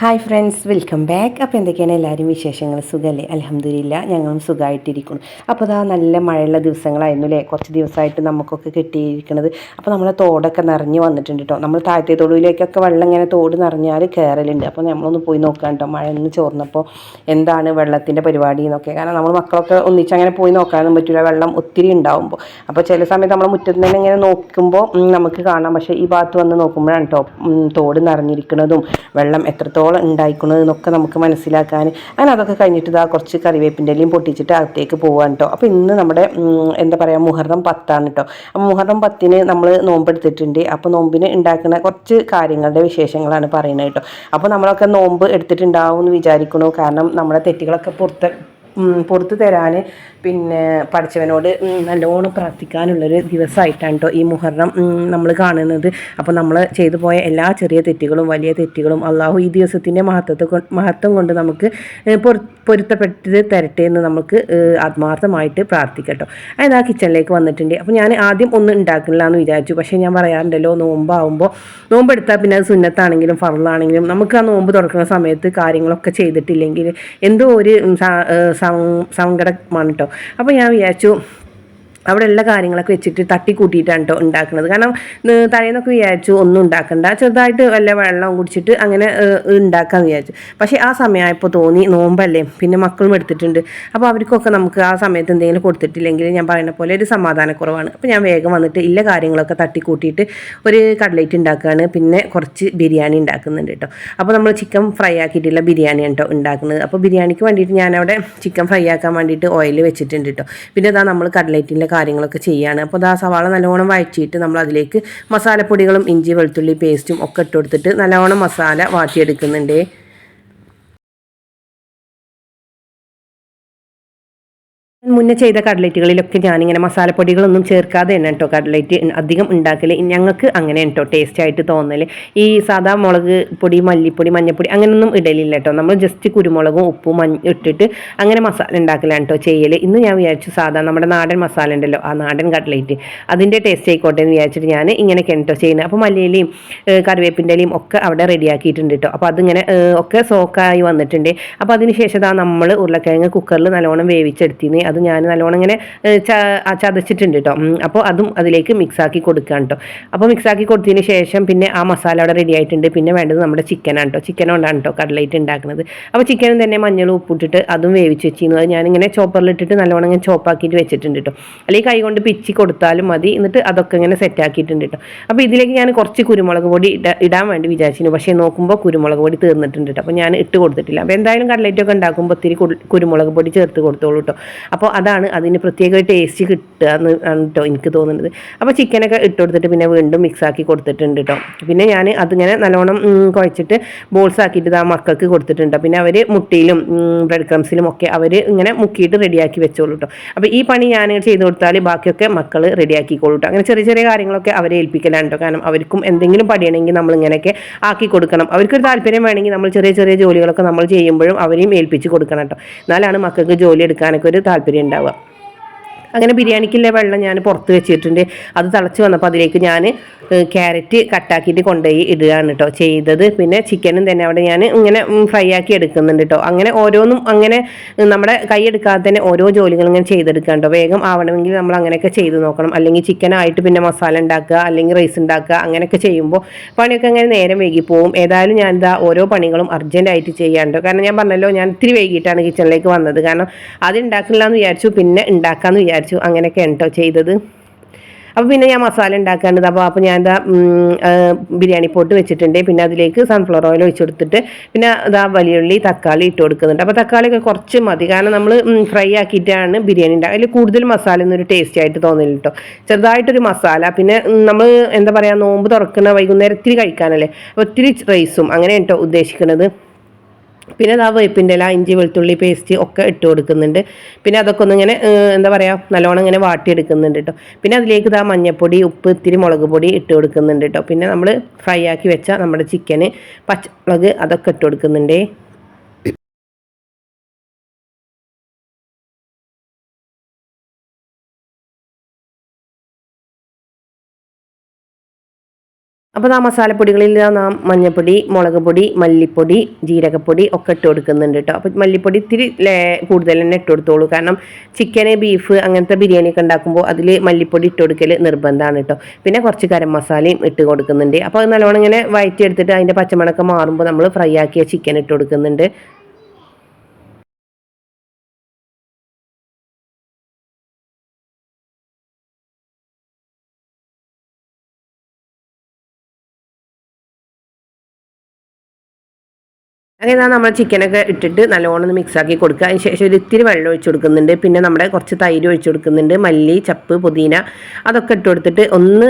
Hi friends welcome back അപ്പോൾ എന്തൊക്കെയാണ് എല്ലാവരും വിശേഷങ്ങൾ? സുഖമല്ലേ അലഹമ്മദില്ല ഞങ്ങളും സുഖമായിട്ടിരിക്കുന്നു അപ്പോൾ അതാ നല്ല മഴയുള്ള ദിവസങ്ങളായിരുന്നു അല്ലേ കുറച്ച് ദിവസമായിട്ട് നമുക്കൊക്കെ കിട്ടിയിരിക്കുന്നത് അപ്പോൾ നമ്മളെ തോടൊക്കെ നിറഞ്ഞു വന്നിട്ടുണ്ട് കേട്ടോ നമ്മൾ താഴത്തെ തൊടുവിലേക്കൊക്കെ വെള്ളം ഇങ്ങനെ തോട് നിറഞ്ഞാൽ കയറലുണ്ട് അപ്പോൾ നമ്മളൊന്ന് പോയി നോക്കാം കേട്ടോ മഴ ഒന്ന് ചോർന്നപ്പോൾ എന്താണ് വെള്ളത്തിന്റെ പരിപാടി എന്നൊക്കെ. കാരണം നമ്മൾ മക്കളൊക്കെ ഒന്നിച്ച് അങ്ങനെ പോയി നോക്കാനൊന്നും പറ്റില്ല വെള്ളം ഒത്തിരി ഉണ്ടാവുമ്പോൾ അപ്പോൾ ചില സമയത്ത് നമ്മൾ മുറ്റത്ത് തന്നെ ഇങ്ങനെ നോക്കുമ്പോൾ നമുക്ക് കാണാം. പക്ഷേ ഈ ഭാഗത്ത് വന്ന് നോക്കുമ്പോഴാണ് കേട്ടോ തോട് നിറഞ്ഞിരിക്കുന്നതും വെള്ളം എത്രത്തോളം ഉണ്ടായിക്കുന്നത് എന്നൊക്കെ നമുക്ക് മനസ്സിലാക്കാൻ. അങ്ങനെ അതൊക്കെ കഴിഞ്ഞിട്ട് ഇതാ കുറച്ച് കറിവേപ്പിന്റെ ഇലയും പൊട്ടിച്ചിട്ട് അകത്തേക്ക് പോകാൻ കേട്ടോ അപ്പോൾ ഇന്ന് നമ്മുടെ എന്താ പറയുക മുഹറം പത്താണ് കേട്ടോ അപ്പോൾ മുഹറം പത്തിന് നമ്മൾ നോമ്പെടുത്തിട്ടുണ്ട് അപ്പോൾ നോമ്പിന് ഉണ്ടാക്കുന്ന കുറച്ച് കാര്യങ്ങളുടെ വിശേഷങ്ങളാണ് പറയുന്നത് കേട്ടോ അപ്പോൾ നമ്മളൊക്കെ നോമ്പ് എടുത്തിട്ടുണ്ടാവും എന്ന് വിചാരിക്കണു. കാരണം നമ്മുടെ തെറ്റുകളൊക്കെ പുറത്ത് പുറത്ത് തരാൻ പിന്നെ പഠിച്ചവനോട് നല്ലോണം പ്രാർത്ഥിക്കാനുള്ളൊരു ദിവസമായിട്ടാണ് കേട്ടോ ഈ മുഹറം നമ്മൾ കാണുന്നത്. അപ്പോൾ നമ്മൾ ചെയ്തു പോയ എല്ലാ ചെറിയ തെറ്റുകളും വലിയ തെറ്റുകളും അള്ളാഹു ഈ ദിവസത്തിന്റെ മഹത്വത്തെ മഹത്വം കൊണ്ട് നമുക്ക് പൊരുത്തപ്പെട്ട് തരട്ടെ എന്ന് നമുക്ക് ആത്മാർത്ഥമായിട്ട് പ്രാർത്ഥിക്കട്ടോ. അതായത് ആ കിച്ചണിലേക്ക് വന്നിട്ടുണ്ട്. അപ്പോൾ ഞാൻ ആദ്യം ഒന്നും ഉണ്ടാക്കില്ല എന്ന് വിചാരിച്ചു. പക്ഷേ ഞാൻ പറയാറുണ്ടല്ലോ നോമ്പാവുമ്പോൾ നോമ്പെടുത്താൽ പിന്നെ അത് സുന്നത്താണെങ്കിലും ഫറലാണെങ്കിലും നമുക്ക് ആ നോമ്പ് തുറക്കുന്ന സമയത്ത് കാര്യങ്ങളൊക്കെ ചെയ്തിട്ടില്ലെങ്കിൽ എന്തോ ഒരു സങ്കടമാണ് കേട്ടോ അപ്പോൾ ഞാൻ വിചാരിച്ചു അവിടെ ഉള്ള കാര്യങ്ങളൊക്കെ വെച്ചിട്ട് തട്ടി കൂട്ടിയിട്ടാണ് കേട്ടോ ഉണ്ടാക്കുന്നത്. കാരണം തലേന്നൊക്കെ വിചാരിച്ചു ഒന്നും ഉണ്ടാക്കണ്ട. ചെറുതായിട്ട് വല്ല വെള്ളം കുടിച്ചിട്ട് അങ്ങനെ ഉണ്ടാക്കാമെന്ന് വിചാരിച്ചു. പക്ഷേ ആ സമയമായപ്പോൾ തോന്നി നോമ്പല്ലേ? പിന്നെ മക്കളും എടുത്തിട്ടുണ്ട്. അപ്പോൾ അവർക്കൊക്കെ നമുക്ക് ആ സമയത്ത് എന്തെങ്കിലും കൊടുത്തിട്ടില്ലെങ്കിൽ ഞാൻ പറയുന്ന പോലെ ഒരു സമാധാനക്കുറവാണ്. അപ്പോൾ ഞാൻ വേഗം വന്നിട്ട് ഇല്ല കാര്യങ്ങളൊക്കെ തട്ടി കൂട്ടിയിട്ട് ഒരു കട്ലേറ്റ് ഉണ്ടാക്കുകയാണ് പിന്നെ കുറച്ച് ബിരിയാണി ഉണ്ടാക്കുന്നുണ്ട് കേട്ടോ അപ്പോൾ നമ്മൾ ചിക്കൻ ഫ്രൈ ആക്കിയിട്ടുള്ള ബിരിയാണി കേട്ടോ ഉണ്ടാക്കുന്നത്. അപ്പോൾ ബിരിയാണിക്ക് വേണ്ടിയിട്ട് ഞാനവിടെ ചിക്കൻ ഫ്രൈ ആക്കാൻ വേണ്ടിയിട്ട് ഓയിൽ വെച്ചിട്ടുണ്ട് കേട്ടോ പിന്നെ ഇതാ നമ്മൾ കട്ലേറ്റിന്റെ കാര്യങ്ങളൊക്കെ ചെയ്യുകയാണ് അപ്പോൾ ആ സവാള നല്ലോണം വഴറ്റിയിട്ട് നമ്മൾ അതിലേക്ക് മസാലപ്പൊടികളും ഇഞ്ചി വെളുത്തുള്ളി പേസ്റ്റും ഒക്കെ ഇട്ട് കൊടുത്തിട്ട് നല്ലോണം മസാല വാട്ടിയെടുക്കുന്നുണ്ട്. മുന്നേ ചെയ്ത കട്ലറ്റുകളിലൊക്കെ ഞാനിങ്ങനെ മസാലപ്പൊടികളൊന്നും ചേർക്കാതെ തന്നെ കേട്ടോ കട്ലറ്റ് അധികം ഉണ്ടാക്കൽ ഞങ്ങൾക്ക് അങ്ങനെ കേട്ടോ ടേസ്റ്റ് ആയിട്ട് തോന്നൽ ഈ സാധാ മുളക് പൊടി മല്ലിപ്പൊടി മഞ്ഞപ്പൊടി അങ്ങനെയൊന്നും ഇടലില്ല കേട്ടോ നമ്മൾ ജസ്റ്റ് കുരുമുളകും ഉപ്പും മഞ്ഞ ഇട്ടിട്ട് അങ്ങനെ മസാല ഉണ്ടാക്കലാണ് കേട്ടോ ചെയ്യൽ ഇന്ന് ഞാൻ വിചാരിച്ചു സാധാ നമ്മുടെ നാടൻ മസാല ഉണ്ടല്ലോ ആ നാടൻ കട്ലറ്റ് അതിന്റെ ടേസ്റ്റ് ആയിക്കോട്ടെ എന്ന് വിചാരിച്ചിട്ട് ഞാൻ ഇങ്ങനെ കേട്ടോ ചെയ്യുന്നത്. അപ്പോൾ മല്ലിയിലയും കറിവേപ്പിന്റെ ഇലയും ഒക്കെ അവിടെ റെഡിയാക്കിയിട്ടുണ്ട് കേട്ടോ അപ്പോൾ അതിങ്ങനെ ഒക്കെ സോക്കായി വന്നിട്ടുണ്ട്. അപ്പോൾ അതിന് ശേഷം നമ്മൾ ഉരുളക്കിഴങ്ങ് കുക്കറിൽ നല്ലോണം വേവിച്ചെടുത്തിന് അത് ഞാൻ നല്ലോണം ഇങ്ങനെ ചതച്ചിട്ടുണ്ട് കേട്ടോ അപ്പോൾ അതും അതിലേക്ക് മിക്സാക്കി കൊടുക്കുകയാണ് കേട്ടോ അപ്പോൾ മിക്സാക്കി കൊടുത്തതിന് ശേഷം പിന്നെ ആ മസാല അവിടെ റെഡി ആയിട്ടുണ്ട്. പിന്നെ വേണ്ടത് നമ്മുടെ ചിക്കനാണ് കേട്ടോ ചിക്കൻ കൊണ്ടാണ് കേട്ടോ കട്ലൈറ്റ് ഉണ്ടാക്കുന്നത് അപ്പോൾ ചിക്കനും തന്നെ മഞ്ഞളും ഉപ്പിട്ടിട്ട് അതും വേവിച്ച് വെച്ചിരുന്നു. അത് ഞാനിങ്ങനെ ചോപ്പറിലിട്ടിട്ട് നല്ലോണം ഇങ്ങനെ ചോപ്പാക്കിയിട്ട് വെച്ചിട്ടുണ്ട് കേട്ടോ അല്ലെങ്കിൽ കൈ കൊണ്ട് പിച്ചി കൊടുത്താലും മതി. എന്നിട്ട് അതൊക്കെ ഇങ്ങനെ സെറ്റ് ആക്കിയിട്ടുണ്ട് കേട്ടോ അപ്പോൾ ഇതിലേക്ക് ഞാൻ കുറച്ച് കുരുമുളക് പൊടി ഇടാൻ വേണ്ടി വിചാരിച്ചിരുന്നു. പക്ഷേ നോക്കുമ്പോൾ കുരുമുളക് പൊടി തീർന്നിട്ടുണ്ട് കേട്ടോ അപ്പോൾ ഞാൻ ഇട്ട് കൊടുത്തിട്ടില്ല. അപ്പോൾ എന്തായാലും കടലൈറ്റൊക്കെ ഉണ്ടാക്കുമ്പോൾ ഒത്തിരി കുരു- കുരുമുളക് പൊടി ചേർത്ത് കൊടുത്തോളൂ കേട്ടോ അപ്പോൾ അതാണ് അതിന് പ്രത്യേക ടേസ്റ്റ് കിട്ടുക എന്ന് ആണ് കേട്ടോ എനിക്ക് തോന്നുന്നത്. അപ്പോൾ ചിക്കനൊക്കെ ഇട്ട് കൊടുത്തിട്ട് പിന്നെ വീണ്ടും മിക്സ് ആക്കി കൊടുത്തിട്ടുണ്ട് കേട്ടോ പിന്നെ ഞാൻ അതിങ്ങനെ നല്ലോണം കുഴച്ചിട്ട് ബോൾസ് ആക്കിയിട്ട് ആ മക്കൾക്ക് കൊടുത്തിട്ടുണ്ട് പിന്നെ അവർ മുട്ടിയിലും ബ്രെഡ് ക്രംസിലും ഒക്കെ അവർ ഇങ്ങനെ മുക്കിയിട്ട് റെഡിയാക്കി വെച്ചോളൂ കേട്ടോ അപ്പോൾ ഈ പണി ഞാൻ ചെയ്ത് കൊടുത്താൽ ബാക്കിയൊക്കെ മക്കൾ റെഡിയാക്കിക്കോളൂ കേട്ടോ അങ്ങനെ ചെറിയ ചെറിയ കാര്യങ്ങളൊക്കെ അവരെ ഏൽപ്പിക്കലാണ് കേട്ടോ കാരണം അവർക്കും എന്തെങ്കിലും പണിയണമെങ്കിൽ നമ്മൾ ഇങ്ങനെയൊക്കെ ആക്കി കൊടുക്കണം. അവർക്കൊരു താല്പര്യം വേണമെങ്കിൽ നമ്മൾ ചെറിയ ചെറിയ ജോലികളൊക്കെ നമ്മൾ ചെയ്യുമ്പോഴും അവരെയും ഏൽപ്പിച്ച് കൊടുക്കണം കേട്ടോ എന്നാലാണ് മക്കൾക്ക് ജോലി എടുക്കാനൊക്കെ ഒരു താല്പര്യം ഉണ്ടാവുക. അങ്ങനെ ബിരിയാണിക്കുള്ള വെള്ളം ഞാൻ പുറത്ത് വെച്ചിട്ടുണ്ട്. അത് തിളച്ച് വന്നപ്പോൾ അതിലേക്ക് ഞാൻ ക്യാരറ്റ് കട്ടാക്കിയിട്ട് കൊണ്ടുപോയി ഇടുകയാണ് കേട്ടോ ചെയ്തത്. പിന്നെ ചിക്കനും തന്നെ അവിടെ ഞാൻ ഇങ്ങനെ ഫ്രൈ ആക്കി എടുക്കുന്നുണ്ട് കേട്ടോ അങ്ങനെ ഓരോന്നും അങ്ങനെ നമ്മുടെ കൈ എടുക്കാതെ തന്നെ ഓരോ ജോലികളും ഇങ്ങനെ ചെയ്തെടുക്കുക കേട്ടോ വേഗം ആവണമെങ്കിൽ നമ്മൾ അങ്ങനെയൊക്കെ ചെയ്ത് നോക്കണം. അല്ലെങ്കിൽ ചിക്കനായിട്ട് പിന്നെ മസാല ഉണ്ടാക്കുക അല്ലെങ്കിൽ റൈസ് ഉണ്ടാക്കുക അങ്ങനെയൊക്കെ ചെയ്യുമ്പോൾ പണിയൊക്കെ അങ്ങനെ നേരം വൈകി പോകും ഏതായാലും ഞാൻ ഇതാ ഓരോ പണികളും അർജന്റായിട്ട് ചെയ്യാണ്ടോ കാരണം ഞാൻ പറഞ്ഞല്ലോ ഞാൻ ഇത്തിരി വൈകിട്ടാണ് കിച്ചണിലേക്ക് വന്നത്. കാരണം അത് ഉണ്ടാക്കില്ല എന്ന് വിചാരിച്ചു പിന്നെ ഉണ്ടാക്കാമെന്ന് വിചാരിച്ചു. അങ്ങനെയൊക്കെ ഉണ്ടോ ചെയ്തത്. അപ്പോൾ പിന്നെ ഞാൻ മസാല ഉണ്ടാക്കാണ്ട് അപ്പോൾ അപ്പോൾ ഞാൻ എന്താ ബിരിയാണി പോട്ട് വെച്ചിട്ടുണ്ട്. പിന്നെ അതിലേക്ക് സൺഫ്ലവർ ഓയിൽ ഒഴിച്ചു കൊടുത്തിട്ട് പിന്നെ ഇതാ വലിയുള്ളി തക്കാളി ഇട്ട് കൊടുക്കുന്നുണ്ട്. അപ്പോൾ തക്കാളിയൊക്കെ കുറച്ച് മതി. കാരണം നമ്മൾ ഫ്രൈ ആക്കിയിട്ടാണ് ബിരിയാണി ഉണ്ടാക്കുക അതിൽ കൂടുതൽ മസാല ഒന്നും ഒരു ടേസ്റ്റി ആയിട്ട് തോന്നില്ല കേട്ടോ ചെറുതായിട്ടൊരു മസാല. പിന്നെ നമ്മൾ എന്താ പറയുക നോമ്പ് തുറക്കുന്ന വൈകുന്നേരം ഇത്തിരി കഴിക്കാനല്ലേ? അപ്പോൾ ഒത്തിരി റൈസും അങ്ങനെ കേട്ടോ ഉദ്ദേശിക്കുന്നത് പിന്നെ അതാ വേപ്പിന്റെ ഇല ഇഞ്ചി വെളുത്തുള്ളി പേസ്റ്റ് ഒക്കെ ഇട്ട് കൊടുക്കുന്നുണ്ട്. പിന്നെ അതൊക്കെ ഒന്ന് ഇങ്ങനെ എന്താ പറയുക നല്ലോണം ഇങ്ങനെ വാട്ടിയെടുക്കുന്നുണ്ട് കേട്ടോ പിന്നെ അതിലേക്ക് ഇതാ മഞ്ഞൾപ്പൊടി ഉപ്പ് ഇത്തിരി മുളക് പൊടി ഇട്ട് കൊടുക്കുന്നുണ്ട് കേട്ടോ പിന്നെ നമ്മൾ ഫ്രൈ ആക്കി വെച്ച നമ്മുടെ ചിക്കന് പച്ചമുളക് അതൊക്കെ ഇട്ട് കൊടുക്കുന്നുണ്ടേ. അപ്പോൾ ആ മസാലപ്പൊടികളിൽ നാം മഞ്ഞൾപ്പൊടി മുളക് പൊടി മല്ലിപ്പൊടി ജീരകപ്പൊടി ഒക്കെ ഇട്ട് കൊടുക്കുന്നുണ്ട് കേട്ടോ. അപ്പോൾ മല്ലിപ്പൊടി ഇത്തിരി കൂടുതൽ തന്നെ ഇട്ട് കൊടുത്തോളൂ. കാരണം ചിക്കന് ബീഫ് അങ്ങനത്തെ ബിരിയാണി ഒക്കെ ഉണ്ടാക്കുമ്പോൾ അതിൽ മല്ലിപ്പൊടി ഇട്ട് കൊടുക്കൽ നിർബന്ധമാണ് കേട്ടോ. പിന്നെ കുറച്ച് ഗരം മസാലയും ഇട്ട് കൊടുക്കുന്നുണ്ട്. അപ്പോൾ നല്ലോണം ഇങ്ങനെ വയറ്റി എടുത്തിട്ട് അതിന്റെ പച്ചമണക്കം മാറുമ്പോൾ നമ്മൾ ഫ്രൈ ആക്കിയ ചിക്കൻ ഇട്ട് കൊടുക്കുന്നുണ്ട്. അങ്ങനെ നമ്മൾ ചിക്കനൊക്കെ ഇട്ടിട്ട് നല്ലോണം ഒന്ന് മിക്സാക്കി കൊടുക്കുക. അതിന് ശേഷം ഒരു ഇത്തിരി വെള്ളം ഒഴിച്ച് കൊടുക്കുന്നുണ്ട്. പിന്നെ നമ്മുടെ കുറച്ച് തൈര് ഒഴിച്ച് കൊടുക്കുന്നുണ്ട്. മല്ലി ചപ്പ് പുതിന അതൊക്കെ ഇട്ട് കൊടുത്തിട്ട് ഒന്ന്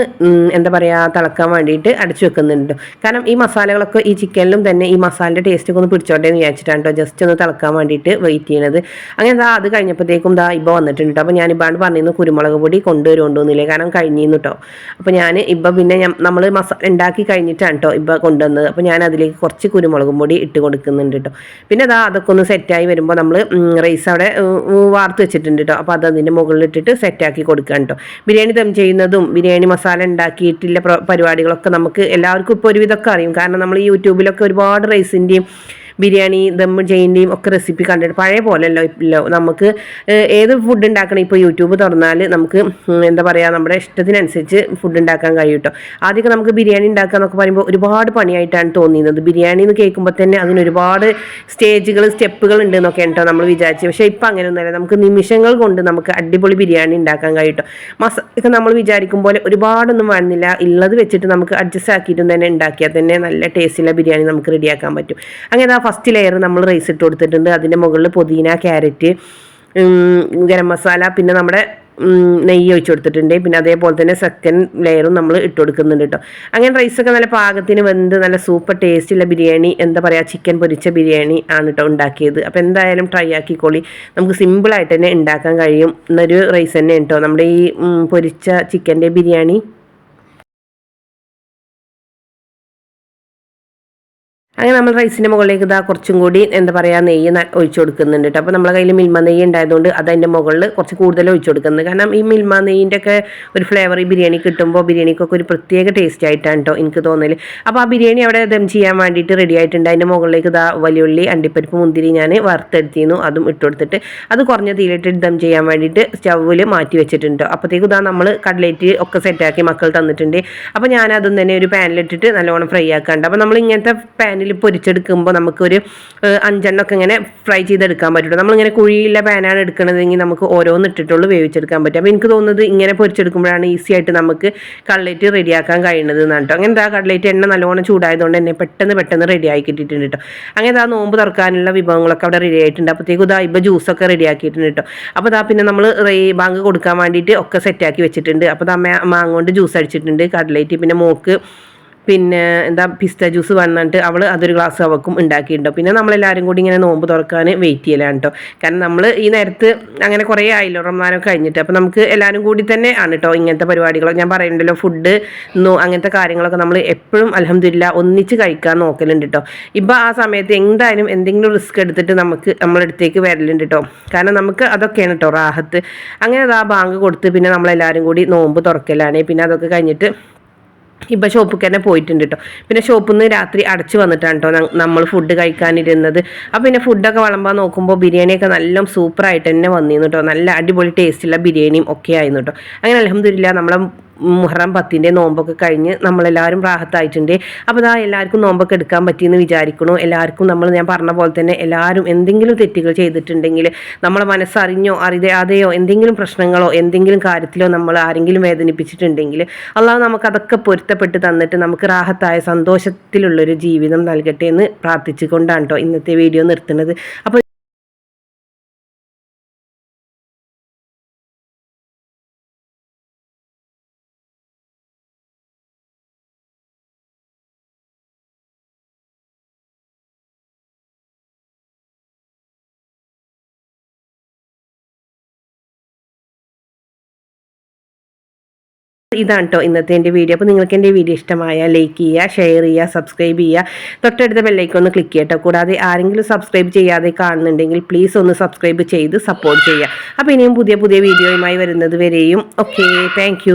എന്താ പറയുക തിളക്കാൻ വേണ്ടിയിട്ട് അടച്ചു വെക്കുന്നുണ്ട്. കാരണം ഈ മസാലകളൊക്കെ ഈ ചിക്കനിലും തന്നെ ഈ മസാലയുടെ ടേസ്റ്റ് ഒക്കെ ഒന്ന് പിടിച്ചോട്ടെ എന്ന് വിചാരിച്ചിട്ടാണ് കേട്ടോ ജസ്റ്റ് ഒന്ന് തിളക്കാൻ വേണ്ടിയിട്ട് വെയിറ്റ് ചെയ്യണത്. അങ്ങനെ ദാ അത് കഴിഞ്ഞപ്പോഴത്തേക്കും ദാ ഇപ്പം വന്നിട്ടുണ്ട് അപ്പോൾ ഞാൻ ഇപ്പാണ് പറഞ്ഞിരുന്നു കുരുമുളക് പൊടി കൊണ്ടുവരുകൊണ്ടോന്നില്ലേ കാരണം കഴിഞ്ഞിരുന്നു കേട്ടോ അപ്പോൾ ഞാൻ ഇപ്പം പിന്നെ നമ്മൾ മസാല ഉണ്ടാക്കി കഴിഞ്ഞിട്ടാണ് കേട്ടോ ഇപ്പം കൊണ്ടുവന്നത്. അപ്പോൾ ഞാൻ അതിലേക്ക് കുറച്ച് കുരുമുളകും പൊടി ഇട്ട് കൊടുക്കും എടുക്കുന്നുണ്ട് കേട്ടോ പിന്നെ അതാ അതൊക്കെ ഒന്ന് സെറ്റായി വരുമ്പോൾ നമ്മൾ റൈസ് അവിടെ വാർത്ത് വെച്ചിട്ടുണ്ട് കേട്ടോ അപ്പോൾ അത് അതിന്റെ മുകളിൽ ഇട്ടിട്ട് സെറ്റാക്കി കൊടുക്കുക കേട്ടോ ബിരിയാണി ദം ചെയ്യുന്നതും ബിരിയാണി മസാല ഉണ്ടാക്കിയിട്ടുള്ള പരിപാടികളൊക്കെ നമുക്ക് എല്ലാവർക്കും ഇപ്പോൾ ഒരുവിധമൊക്കെ അറിയും. കാരണം നമ്മൾ യൂട്യൂബിലൊക്കെ ഒരുപാട് റൈസിന്റെയും ബിരിയാണി ദം ചെയ്യുന്നതും ഒക്കെ റെസിപ്പി കണ്ടിട്ട് പഴയ പോലെയല്ലോ ഇല്ലോ നമുക്ക് ഏത് ഫുഡ് ഉണ്ടാക്കണം ഇപ്പോൾ യൂട്യൂബ് തുറന്നാൽ നമുക്ക് എന്താ പറയുക നമ്മുടെ ഇഷ്ടത്തിനനുസരിച്ച് ഫുഡ് ഉണ്ടാക്കാൻ കഴിയും കേട്ടോ ആദ്യമൊക്കെ നമുക്ക് ബിരിയാണി ഉണ്ടാക്കുക എന്നൊക്കെ പറയുമ്പോൾ ഒരുപാട് പണിയായിട്ടാണ് തോന്നിയത് ബിരിയാണി എന്ന് കേൾക്കുമ്പോൾ തന്നെ അതിന് ഒരുപാട് സ്റ്റേജുകൾ സ്റ്റെപ്പുകൾ ഉണ്ട് എന്നൊക്കെ കേട്ടോ നമ്മൾ വിചാരിച്ചു. പക്ഷേ ഇപ്പം അങ്ങനെയൊന്നുമല്ല. നമുക്ക് നിമിഷങ്ങൾ കൊണ്ട് നമുക്ക് അടിപൊളി ബിരിയാണി ഉണ്ടാക്കാൻ കഴിയും കേട്ടോ മസാല നമ്മൾ വിചാരിക്കും പോലെ ഒരുപാടൊന്നും വേണമെന്നില്ല ഉള്ളത് വെച്ചിട്ട് നമുക്ക് അഡ്ജസ്റ്റ് ആക്കിയിട്ടും തന്നെ ഉണ്ടാക്കിയാൽ തന്നെ നല്ല ടേസ്റ്റുള്ള ബിരിയാണി നമുക്ക് റെഡിയാക്കാൻ പറ്റും. അങ്ങനെ ആ ഫസ്റ്റ് ലെയർ നമ്മൾ റൈസ് ഇട്ട് കൊടുത്തിട്ടുണ്ട്. അതിന്റെ മുകളിൽ പുതിന ക്യാരറ്റ് ഗരം മസാല പിന്നെ നമ്മുടെ നെയ്യ് ഒഴിച്ചു കൊടുത്തിട്ടുണ്ട്. പിന്നെ അതേപോലെ തന്നെ സെക്കൻഡ് ലെയറും നമ്മൾ ഇട്ട് കൊടുക്കുന്നുണ്ട് കേട്ടോ അങ്ങനെ റൈസൊക്കെ നല്ല പാകത്തിന് വെന്ത് നല്ല സൂപ്പർ ടേസ്റ്റുള്ള ബിരിയാണി എന്താ പറയുക ചിക്കൻ പൊരിച്ച ബിരിയാണി ആണ് കേട്ടോ ഉണ്ടാക്കിയത്. അപ്പോൾ എന്തായാലും ട്രൈ ആക്കിക്കോളി. നമുക്ക് സിമ്പിളായിട്ട് തന്നെ ഉണ്ടാക്കാൻ കഴിയും. എന്നൊരു റൈസ് തന്നെ കേട്ടോ നമ്മുടെ ഈ പൊരിച്ച ചിക്കന്റെ ബിരിയാണി. അങ്ങനെ നമ്മൾ റൈസിന്റെ മുകളിലേക്ക് ഇതാ കുറച്ചും കൂടി എന്താ പറയുക നെയ്യ് ഒഴിച്ചു കൊടുക്കുന്നുണ്ട് കേട്ടോ അപ്പോൾ നമ്മളെ കയ്യിൽ മിൽമ നെയ്യ് ഉണ്ടായതുകൊണ്ട് അത് അതിന്റെ മുകളിൽ കുറച്ച് കൂടുതൽ ഒഴിച്ചു കൊടുക്കുന്നത് കാരണം ഈ മിൽമ നെയ്യിന്റെ ഒക്കെ ഒരു ഫ്ലേവർ ഈ ബിരിയാണി കിട്ടുമ്പോൾ ബിരിയാണിക്കൊക്കെ ഒരു പ്രത്യേക ടേസ്റ്റ് ആയിട്ടാണ് കേട്ടോ എനിക്ക് തോന്നൽ അപ്പോൾ ആ ബിരിയാണി അവിടെ ദം ചെയ്യാൻ വേണ്ടിയിട്ട് റെഡി ആയിട്ടുണ്ട്. അതിന്റെ മുകളിലേക്ക് ഇതാ വലിയുള്ളി അണ്ടിപ്പരിപ്പ് മുന്തിരി ഞാൻ വറുത്തെടുത്തിരുന്നു. അതും ഇട്ട് കൊടുത്തിട്ട് അത് കുറഞ്ഞ തീയിലിട്ട് ദം ചെയ്യാൻ വേണ്ടിയിട്ട് സ്റ്റൗവിൽ മാറ്റി വെച്ചിട്ടുണ്ട് അപ്പോഴത്തേക്കും ഇതാ നമ്മൾ കട്ലേറ്റ് ഒക്കെ സെറ്റാക്കി മക്കൾ തന്നിട്ടുണ്ട്. അപ്പോൾ ഞാൻ അതും തന്നെ ഒരു പാനിലിട്ടിട്ട് നല്ലോണം ഫ്രൈ ആക്കാണ്ട്. അപ്പോൾ നമ്മൾ ഇങ്ങനത്തെ പാനിൽ ഓയിലിൽ പൊരിച്ചെടുക്കുമ്പോൾ നമുക്കൊരു അഞ്ചെണ്ണമൊക്കെ ഇങ്ങനെ ഫ്രൈ ചെയ്തെടുക്കാൻ പറ്റുള്ളൂ. നമ്മളിങ്ങനെ കുഴിയിലെ പാനാണ് എടുക്കണതെങ്കിൽ നമുക്ക് ഓരോന്ന് ഇട്ടിട്ടുള്ളൂ വേവിച്ചെടുക്കാൻ പറ്റും. അപ്പോൾ എനിക്ക് തോന്നുന്നത് ഇങ്ങനെ പൊരിച്ചെടുക്കുമ്പോഴാണ് ഈസി ആയിട്ട് നമുക്ക് കട്ലേറ്റ് റെഡിയാക്കാൻ കഴിയുന്നത് എന്നാണ് കേട്ടോ അങ്ങനെ ആ കട്ലേറ്റ് എണ്ണ നല്ലോണം ചൂടായതുകൊണ്ട് തന്നെ പെട്ടെന്ന് പെട്ടെന്ന് റെഡി ആക്കി കിട്ടിയിട്ടുണ്ട് കേട്ടോ അങ്ങനെ ആ നോമ്പ് തുറക്കാനുള്ള വിഭവങ്ങളൊക്കെ അവിടെ റെഡി ആയിട്ടുണ്ട്. അപ്പോഴത്തേക്കും ഇതാ ഇപ്പോൾ ജ്യൂസൊക്കെ റെഡി ആക്കിയിട്ടുണ്ട് കേട്ടോ അപ്പോൾ ഇതാ പിന്നെ നമ്മൾ റേ ബാങ്ക് കൊടുക്കാൻ വേണ്ടിയിട്ട് ഒക്കെ സെറ്റാക്കി വെച്ചിട്ടുണ്ട്. അപ്പോൾ ഇതാ മാങ്ങ കൊണ്ട് ജ്യൂസ് അടിച്ചിട്ടുണ്ട്. കട്ലേറ്റ് പിന്നെ മോക്ക് പിന്നെ എന്താ പിസ്ത ജ്യൂസ് വന്നിട്ട് അവൾ അതൊരു ഗ്ലാസ് അവക്കും ഉണ്ടാക്കിയിട്ടുണ്ടോ. പിന്നെ നമ്മളെല്ലാവരും കൂടി ഇങ്ങനെ നോമ്പ് തുറക്കാൻ വെയിറ്റ് ചെയ്യലാണ് കേട്ടോ കാരണം നമ്മൾ ഈ നേരത്ത് അങ്ങനെ കുറേ ആയില്ലോ റമദാനൊക്കെ കഴിഞ്ഞിട്ട്. അപ്പോൾ നമുക്ക് എല്ലാവരും കൂടി തന്നെ ആണ് കേട്ടോ ഇങ്ങനത്തെ പരിപാടികൾ ഞാൻ പറയുന്നുണ്ടല്ലോ ഫുഡ് അങ്ങനത്തെ കാര്യങ്ങളൊക്കെ നമ്മൾ എപ്പോഴും അലഹമില്ല ഒന്നിച്ച് കഴിക്കാൻ നോക്കലുണ്ട് കേട്ടോ ഇപ്പം ആ സമയത്ത് എന്തായാലും എന്തെങ്കിലും റിസ്ക് എടുത്തിട്ട് നമുക്ക് നമ്മളടുത്തേക്ക് വരലുണ്ട് കേട്ടോ കാരണം നമുക്ക് അതൊക്കെയാണ് കേട്ടോ റാഹത്ത്. അങ്ങനെ അത് ആ ബാങ്ക് കൊടുത്ത് പിന്നെ നമ്മളെല്ലാവരും കൂടി നോമ്പ് തുറക്കലാണ്. പിന്നെ അതൊക്കെ കഴിഞ്ഞിട്ട് ഇപ്പം ഷോപ്പിൽ തന്നെ പോയിട്ടുണ്ട് കേട്ടോ പിന്നെ ഷോപ്പിൽ നിന്ന് രാത്രി അടച്ചു വന്നിട്ടാണ് കേട്ടോ നമ്മൾ ഫുഡ് കഴിക്കാനിരുന്നത്. അപ്പോൾ പിന്നെ ഫുഡൊക്കെ വിളമ്പാൻ നോക്കുമ്പോൾ ബിരിയാണിയൊക്കെ നല്ല സൂപ്പറായിട്ട് തന്നെ വന്നിരുന്നു കേട്ടോ നല്ല അടിപൊളി ടേസ്റ്റുള്ള ബിരിയാണിയും ഒക്കെ ആയിരുന്നു കേട്ടോ അങ്ങനെ അലഹമില്ല നമ്മളെ മുഹറം പത്തിന്റെ നോമ്പൊക്കെ കഴിഞ്ഞ് നമ്മളെല്ലാവരും റാഹത്തായിട്ടുണ്ട് അപ്പോൾ ഇതാ എല്ലാവർക്കും നോമ്പൊക്കെ എടുക്കാൻ പറ്റിയെന്ന് വിചാരിക്കണു. എല്ലാവർക്കും നമ്മൾ ഞാൻ പറഞ്ഞ പോലെ തന്നെ എല്ലാവരും എന്തെങ്കിലും തെറ്റുകൾ ചെയ്തിട്ടുണ്ടെങ്കിൽ നമ്മളെ മനസ്സറിഞ്ഞോ അറിയാതെയോ എന്തെങ്കിലും പ്രശ്നങ്ങളോ എന്തെങ്കിലും കാര്യത്തിലോ നമ്മൾ ആരെങ്കിലും വേദനിപ്പിച്ചിട്ടുണ്ടെങ്കിൽ അള്ളാഹ് നമുക്കതൊക്കെ പൊരുത്തപ്പെട്ട് തന്നിട്ട് നമുക്ക് റാഹത്തായ സന്തോഷത്തിലുള്ളൊരു ജീവിതം നൽകട്ടെ എന്ന് പ്രാർത്ഥിച്ചുകൊണ്ടാണ് കേട്ടോ ഇന്നത്തെ വീഡിയോ നിർത്തുന്നത്. അപ്പോൾ ഇതാണ് കേട്ടോ ഇന്നത്തെ എന്റെ വീഡിയോ. അപ്പോൾ നിങ്ങൾക്ക് എന്റെ വീഡിയോ ഇഷ്ടമായ ലൈക്ക് ചെയ്യുക ഷെയർ ചെയ്യുക സബ്സ്ക്രൈബ് ചെയ്യുക. തൊട്ടടുത്ത ബെല്ലൈക്കൺ ഒന്ന് ക്ലിക്ക് ചെയ്യട്ടോ. കൂടാതെ ആരെങ്കിലും സബ്സ്ക്രൈബ് ചെയ്യാതെ കാണുന്നുണ്ടെങ്കിൽ പ്ലീസ് ഒന്ന് സബ്സ്ക്രൈബ് ചെയ്ത് സപ്പോർട്ട് ചെയ്യുക. അപ്പോൾ ഇനിയും പുതിയ പുതിയ വീഡിയോയുമായി വരുന്നത് വരെയും. Okay thank